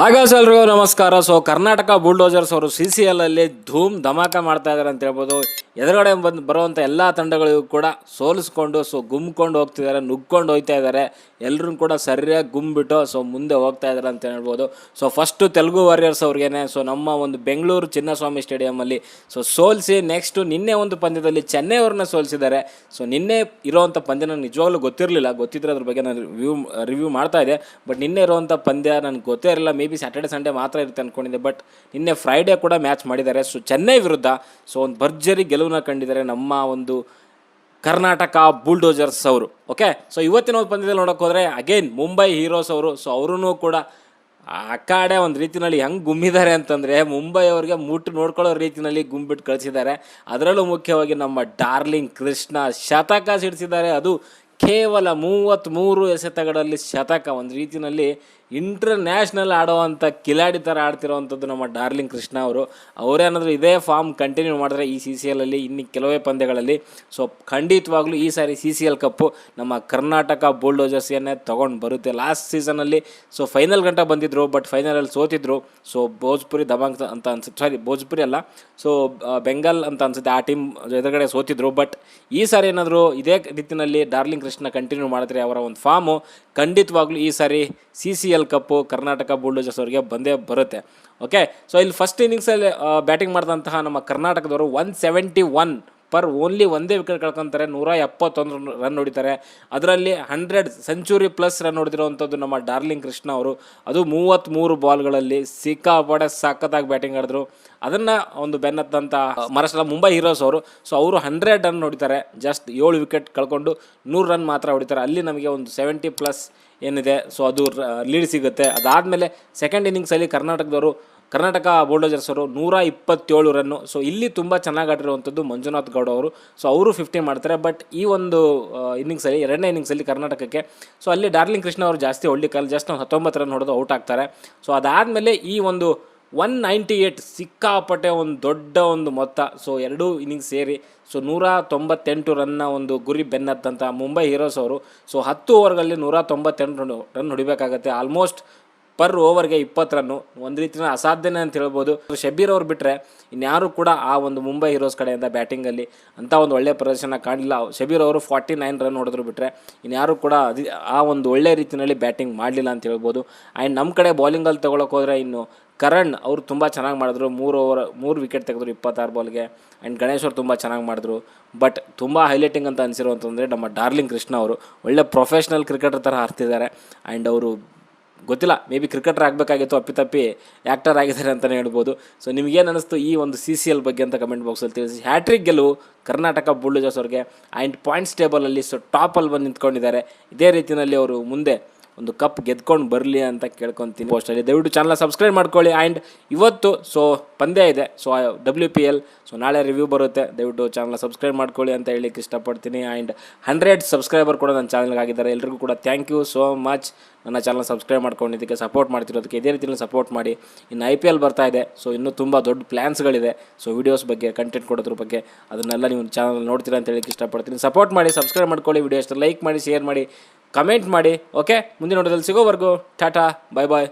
ಹಾಗಾಸ್ ಎಲ್ರಿಗೂ ನಮಸ್ಕಾರ. ಸೊ ಕರ್ನಾಟಕ ಬುಲ್ಡೋಜರ್ಸ್ ಅವರು ಸಿ ಸಿ ಎಲ್ ಅಲ್ಲಿ ಧೂಮ್ ಧಮಾಕ ಮಾಡ್ತಾ ಇದ್ದಾರೆ ಅಂತ ಹೇಳ್ಬೋದು. ಎದುರುಗಡೆ ಬಂದು ಬರುವಂಥ ಎಲ್ಲ ತಂಡಗಳಿಗೂ ಕೂಡ ಸೋಲಿಸ್ಕೊಂಡು ಸೊ ಗುಮ್ಕೊಂಡು ಹೋಗ್ತಿದ್ದಾರೆ ನುಗ್ಕೊಂಡು ಹೋಗ್ತಾ ಇದ್ದಾರೆ ಎಲ್ಲರೂ ಕೂಡ ಸರಿಯಾಗಿ ಗುಮ್ಬಿಟ್ಟು ಸೊ ಮುಂದೆ ಹೋಗ್ತಾ ಇದ್ದಾರೆ ಅಂತ ಹೇಳ್ಬೋದು. ಸೊ ಫಸ್ಟು ತೆಲುಗು ವಾರಿಯರ್ಸ್ ಅವ್ರಿಗೇನೆ ಸೊ ನಮ್ಮ ಒಂದು ಬೆಂಗಳೂರು ಚಿನ್ನಸ್ವಾಮಿ ಸ್ಟೇಡಿಯಮಲ್ಲಿ ಸೊ ಸೋಲಿಸಿ ನೆಕ್ಸ್ಟು ನಿನ್ನೆ ಒಂದು ಪಂದ್ಯದಲ್ಲಿ ಚೆನ್ನೈ ಅವ್ರನ್ನ ಸೋಲಿಸಿದ್ದಾರೆ. ಸೊ ನಿನ್ನೆ ಇರೋವಂಥ ಪಂದ್ಯ ನನಗೆ ನಿಜವಾಗ್ಲೂ ಗೊತ್ತಿರಲಿಲ್ಲ. ಗೊತ್ತಿದ್ರೆ ಅದ್ರ ಬಗ್ಗೆ ನಾನು ರಿವ್ಯೂ ರಿವ್ಯೂ ಮಾಡ್ತಾ ಇದೆ ಬಟ್ ನಿನ್ನೆ ಇರುವಂಥ ಪಂದ್ಯ ನನಗೆ ಗೊತ್ತೇ ಇರಲಿಲ್ಲ. ಮೇ ಬಿ ಸ್ಯಾಟರ್ಡೆ ಸಂಡೇ ಮಾತ್ರ ಇರುತ್ತೆ ಅಂದ್ಕೊಂಡಿದ್ದೆ ಬಟ್ ನಿನ್ನೆ ಫ್ರೈಡೇ ಕೂಡ ಮ್ಯಾಚ್ ಮಾಡಿದ್ದಾರೆ. ಸೊ ಚೆನ್ನೈ ವಿರುದ್ಧ ಸೊ ಒಂದು ಭರ್ಜರಿ ಗೆಲುವನ್ನ ಕಂಡಿದ್ದಾರೆ ನಮ್ಮ ಒಂದು ಕರ್ನಾಟಕ ಬುಲ್ಡೋಜರ್ಸ್ ಅವರು ಓಕೆ ಸೊ ಇವತ್ತಿನ ಒಂದು ಪಂದ್ಯದಲ್ಲಿ ನೋಡೋಕೆ ಹೋದರೆ ಅಗೇನ್ ಮುಂಬೈ ಹೀರೋಸ್ ಅವರು ಸೊ ಅವರೂ ಕೂಡ ಆ ಕಡೆ ಒಂದು ರೀತಿನಲ್ಲಿ ಹೆಂಗೆ ಗುಮ್ಮಿದ್ದಾರೆ ಅಂತಂದರೆ ಮುಂಬೈ ಅವ್ರಿಗೆ ಮುಟ್ಟು ನೋಡ್ಕೊಳ್ಳೋ ರೀತಿಯಲ್ಲಿ ಗುಂಬಿಟ್ಟು ಕಳಿಸಿದ್ದಾರೆ. ಅದರಲ್ಲೂ ಮುಖ್ಯವಾಗಿ ನಮ್ಮ ಡಾರ್ಲಿಂಗ್ ಕೃಷ್ಣ ಶತಕ ಸಿಡಿಸಿದ್ದಾರೆ. ಅದು ಕೇವಲ ಮೂವತ್ತ್ಮೂರು ಎಸೆತಗಳಲ್ಲಿ ಶತಕ. ಒಂದು ರೀತಿಯಲ್ಲಿ ಇಂಟರ್ನ್ಯಾಷನಲ್ ಆಡುವಂಥ ಕಿಲಾಡಿ ಥರ ಆಡ್ತಿರೋವಂಥದ್ದು ನಮ್ಮ ಡಾರ್ಲಿಂಗ್ ಕೃಷ್ಣ ಅವರು. ಅವರೇನಾದರೂ ಇದೇ ಫಾರ್ಮ್ ಕಂಟಿನ್ಯೂ ಮಾಡಿದ್ರೆ ಈ ಸಿ ಸಿ ಎಲಲ್ಲಿ ಇನ್ನು ಕೆಲವೇ ಪಂದ್ಯಗಳಲ್ಲಿ. ಸೊ ಖಂಡಿತವಾಗ್ಲೂ ಈ ಸಾರಿ ಸಿ ಸಿ ಎಲ್ ಕಪ್ಪು ನಮ್ಮ ಕರ್ನಾಟಕ ಬೋಲ್ಡೋಜರ್ಸಿಯನ್ನೇ ತೊಗೊಂಡು ಬರುತ್ತೆ ಲಾಸ್ಟ್ ಸೀಸನಲ್ಲಿ ಸೊ ಫೈನಲ್ ಗಂಟ ಬಂದಿದ್ದರು ಬಟ್ ಫೈನಲಲ್ಲಿ ಸೋತಿದ್ರು. ಸೊ ಭೋಜ್ಪುರಿ ದಬಾಂಗ್ ಅಂತ ಅನ್ಸುತ್ತೆ ಸಾರಿ ಭೋಜ್ಪುರಿ ಅಲ್ಲ. ಸೊ ಬೆಂಗಾಲ್ ಅಂತ ಅನ್ಸುತ್ತೆ. ಆ ಟೀಮ್ ಎದುರುಗಡೆ ಸೋತಿದ್ರು ಬಟ್ ಈ ಸಾರಿ ಏನಾದರೂ ಇದೇ ರೀತಿಯಲ್ಲಿ ಡಾರ್ಲಿಂಗ್ ಕೃಷ್ಣ ಕಂಟಿನ್ಯೂ ಮಾಡಿದ್ರೆ ಅವರ ಒಂದು ಫಾರ್ಮು ಖಂಡಿತವಾಗ್ಲೂ ಈ ಸಾರಿ C C L cup Karnataka bulldozers ಅವರಿಗೆ ಬಂದೇ ಬರುತ್ತೆ. ಓಕೆ ಸೊ ಇಲ್ಲಿ ಫಸ್ಟ್ ಇನ್ನಿಂಗ್ಸಲ್ಲಿ ಬ್ಯಾಟಿಂಗ್ ಮಾಡಿದಂತಹ ನಮ್ಮ ಕರ್ನಾಟಕದವರು one seventy one per only ಒಂದೇ ವಿಕೆಟ್ ಕಳ್ಕೊತಾರೆ. ನೂರ ಎಪ್ಪತ್ತೊಂದು ರನ್ ಹೊಡಿತಾರೆ. ಅದರಲ್ಲಿ ಹಂಡ್ರೆಡ್ ಸೆಂಚುರಿ ಪ್ಲಸ್ ರನ್ ಹೊಡೆದಿರುವಂಥದ್ದು ನಮ್ಮ ಡಾರ್ಲಿಂಗ್ ಕೃಷ್ಣ ಅವರು. ಅದು ಮೂವತ್ತ್ಮೂರು ಬಾಲ್ಗಳಲ್ಲಿ ಸಿಕ್ಕಾಪಡೆ ಸಖತ್ತಾಗಿ ಬ್ಯಾಟಿಂಗ್ ಆಡಿದ್ರು. ಅದನ್ನು ಒಂದು ಬೆನ್ನತ್ತಂತ ಮಹಾರಾಷ್ಟ್ರ ಮುಂಬೈ ಹೀರೋಸ್ ಅವರು. ಸೊ, ಅವರು ಹಂಡ್ರೆಡ್ ರನ್ ಹೊಡಿತಾರೆ. ಜಸ್ಟ್ ಏಳು ವಿಕೆಟ್ ಕಳ್ಕೊಂಡು ನೂರು ರನ್ ಮಾತ್ರ ಹೊಡಿತಾರೆ. ಅಲ್ಲಿ ನಮಗೆ ಒಂದು ಸೆವೆಂಟಿ ಪ್ಲಸ್ ಏನಿದೆ. ಸೊ, ಅದು ಲೀಡ್ ಸಿಗುತ್ತೆ. ಅದಾದಮೇಲೆ ಸೆಕೆಂಡ್ ಇನ್ನಿಂಗ್ಸಲ್ಲಿ ಕರ್ನಾಟಕದವರು ಕರ್ನಾಟಕ ಬೋಲ್ಡೋಜರ್ಸ್ ಅವರು ನೂರ ಇಪ್ಪತ್ತೇಳು ರನ್ನು ಸೊ ಇಲ್ಲಿ ತುಂಬ ಚೆನ್ನಾಗಿ ಆಡಿರುವಂಥದ್ದು ಮಂಜುನಾಥ್ ಗೌಡ ಅವರು. ಸೊ ಅವರು ಫಿಫ್ಟಿ ಮಾಡ್ತಾರೆ ಬಟ್ ಈ ಒಂದು ಇನ್ನಿಂಗ್ಸಲ್ಲಿ ಎರಡನೇ ಇನ್ನಿಂಗ್ಸಲ್ಲಿ ಕರ್ನಾಟಕಕ್ಕೆ ಸೊ ಅಲ್ಲಿ ಡಾರ್ಲಿಂಗ್ ಕೃಷ್ಣ ಅವರು ಜಾಸ್ತಿ ಹೊಡ್ಲಿಕ್ಕಲ್ಲ ಜಸ್ಟ್ ಒಂದು ಹತ್ತೊಂಬತ್ತು ರನ್ ಹೊಡೆದು ಔಟ್ ಆಗ್ತಾರೆ. ಸೊ ಅದಾದಮೇಲೆ ಈ ಒಂದು ಒನ್ ನೈಂಟಿ ಏಯ್ಟ್ ಸಿಕ್ಕಾಪಟ್ಟೆ ಒಂದು ದೊಡ್ಡ ಒಂದು ಮೊತ್ತ ಸೊ ಎರಡೂ ಇನ್ನಿಂಗ್ಸ್ ಸೇರಿ ಸೊ ನೂರ ತೊಂಬತ್ತೆಂಟು ರನ್ನ ಒಂದು ಗುರಿ ಬೆನ್ನತ್ತಂಥ ಮುಂಬೈ ಹೀರೋಸ್ ಅವರು ಸೊ ಹತ್ತು ಓವರ್ಗಳಲ್ಲಿ ನೂರ ತೊಂಬತ್ತೆಂಟು ರನ್ ಹೊಡಿಬೇಕಾಗತ್ತೆ ಆಲ್ಮೋಸ್ಟ್ ಪರ್ ಓವರ್ಗೆ ಇಪ್ಪತ್ತು ರನ್ನು. ಒಂದು ರೀತಿಯ ಅಸಾಧ್ಯನೇ ಅಂತ ಹೇಳ್ಬೋದು. ಶಬೀರ್ ಅವ್ರು ಬಿಟ್ಟರೆ ಇನ್ಯಾರು ಕೂಡ ಆ ಒಂದು ಮುಂಬೈ ಹೀರೋಸ್ ಕಡೆಯಿಂದ ಬ್ಯಾಟಿಂಗಲ್ಲಿ ಅಂಥ ಒಂದು ಒಳ್ಳೆಯ ಪ್ರದರ್ಶನ ಕಾಣಲಿಲ್ಲ. ಶಬೀರ್ ಅವರು ಫಾರ್ಟಿ ನೈನ್ ರನ್ ಹೊಡೆದ್ರು ಬಿಟ್ಟರೆ ಇನ್ಯಾರು ಕೂಡ ಆ ಒಂದು ಒಳ್ಳೆಯ ರೀತಿಯಲ್ಲಿ ಬ್ಯಾಟಿಂಗ್ ಮಾಡಲಿಲ್ಲ ಅಂತ ಹೇಳ್ಬೋದು. ಆ್ಯಂಡ್ ನಮ್ಮ ಕಡೆ ಬೌಲಿಂಗಲ್ಲಿ ತೊಗೊಳಕ್ಕೆ ಹೋದರೆ ಇನ್ನು ಕರಣ್ ಅವರು ತುಂಬ ಚೆನ್ನಾಗಿ ಮಾಡಿದ್ರು. ಮೂರು ಓವರ್, ಮೂರು ವಿಕೆಟ್ ತೆಗೆದ್ರು ಇಪ್ಪತ್ತಾರು ಬಾಲ್ಗೆ. ಆ್ಯಂಡ್ ಗಣೇಶ್ ಅವರು ತುಂಬ ಚೆನ್ನಾಗಿ ಮಾಡಿದ್ರು. ಬಟ್ ತುಂಬ ಹೈಲೈಟಿಂಗ್ ಅಂತ ಅನಿಸಿರುವಂತಂದರೆ ನಮ್ಮ ಡಾರ್ಲಿಂಗ್ ಕೃಷ್ಣ ಅವರು ಒಳ್ಳೆ ಪ್ರೊಫೆಷ್ನಲ್ ಕ್ರಿಕೆಟರ್ ಥರ ಆಡ್ತಿದ್ದಾರೆ. ಆ್ಯಂಡ್ ಅವರು ಗೊತ್ತಿಲ್ಲ. ಮೇ ಬಿ ಕ್ರಿಕೆಟರ್ ಆಗಬೇಕಾಗಿತ್ತು ಅಪ್ಪಿತಪ್ಪಿ ಆ್ಯಕ್ಟರ್ ಆಗಿದ್ದಾರೆ ಅಂತಲೇ ಹೇಳ್ಬೋದು. ಸೊ ನಿಮಗೇನು ಅನ್ನಿಸ್ತು ಈ ಒಂದು ಸಿ ಸಿ ಎಲ್ ಬಗ್ಗೆ ಅಂತ ಕಮೆಂಟ್ ಬಾಕ್ಸಲ್ಲಿ ತಿಳಿಸಿ. ಹ್ಯಾಟ್ರಿಕ್ ಗೆಲುವು ಕರ್ನಾಟಕ ಬುಲ್ಡೋಜರ್ಸ್ ಅವ್ರಿಗೆ ಆ್ಯಂಡ್ ಪಾಯಿಂಟ್ಸ್ ಟೇಬಲಲ್ಲಿ ಸೊ ಟಾಪಲ್ಲಿ ಬಂದು ನಿಂತ್ಕೊಂಡಿದ್ದಾರೆ. ಇದೇ ರೀತಿಯಲ್ಲಿ ಅವರು ಮುಂದೆ ಒಂದು ಕಪ್ ಗೆದ್ಕೊಂಡು ಬರಲಿ ಅಂತ ಕೇಳ್ಕೊತೀನಿ ಪೋಸ್ಟಲ್ಲಿ ದಯವಿಟ್ಟು ಚಾನಲ್ ಸಬ್ಸ್ಕ್ರೈಬ್ ಮಾಡ್ಕೊಳ್ಳಿ. ಆ್ಯಂಡ್ ಇವತ್ತು ಸೊ ಪಂದ್ಯ ಇದೆ. So W P L so ನಾಳೆ ರಿವ್ಯೂ ಬರುತ್ತೆ. ದಯವಿಟ್ಟು ಚಾನಲ್ ಸಬ್ಸ್ಕ್ರೈಬ್ ಮಾಡ್ಕೊಳ್ಳಿ ಅಂತ ಹೇಳಿಕ್ಕೆ ಇಷ್ಟಪಡ್ತೀನಿ. ಆ್ಯಂಡ್ ಹಂಡ್ರೆಡ್ ಸಬ್ಸ್ಕ್ರೈಬರ್ ಕೂಡ ನನ್ನ ಚಾನಲ್ಗೆ ಆಗಿದ್ದಾರೆ ಎಲ್ರಿಗೂ ಕೂಡ ಥ್ಯಾಂಕ್ ಯು ಸೋ ಮಚ್ ನನ್ನ ಚಾನಲ್ ಸಬ್ಸ್ಕ್ರೈಬ್ ಮಾಡ್ಕೊಂಡಿದ್ದಕ್ಕೆ ಸಪೋರ್ಟ್ ಮಾಡ್ತಿರೋದಕ್ಕೆ ಇದೇ ರೀತಿಯಲ್ಲಿ ಸಪೋರ್ಟ್ ಮಾಡಿ. ಇನ್ನು ಐ ಪಿ ಎಲ್ ಬರ್ತಾ ಇದೆ. ಸೊ ಇನ್ನೂ ತುಂಬ ದೊಡ್ಡ ಪ್ಲ್ಯಾನ್ಸ್ಗಳಿದೆ ಸೊ ವೀಡಿಯೋಸ್ ಬಗ್ಗೆ ಕಂಟೆಂಟ್ ಕೊಡೋದ್ರ ಬಗ್ಗೆ ಅದನ್ನೆಲ್ಲ ನೀವು ಚಾನಲ್ ನೋಡ್ತೀರಾ ಅಂತ ಹೇಳಿಕ್ಕೆ ಇಷ್ಟಪಡ್ತೀನಿ. ಸಪೋರ್ಟ್ ಮಾಡಿ ಸಬ್ಸ್ಕ್ರೈಬ್ ಮಾಡ್ಕೊಳ್ಳಿ. ವಿಡಿಯೋ ಲೈಕ್ ಮಾಡಿ ಶೇರ್ ಮಾಡಿ. ಕಮೆಂಟ್ ಮಾಡಿ ಓಕೆ ಮುಂದಿನ ನೋಡೋದಲ್ಲಿ ಸಿಗೋವರೆಗೂ ಟಾಟಾ ಬಾಯ್ ಬಾಯ್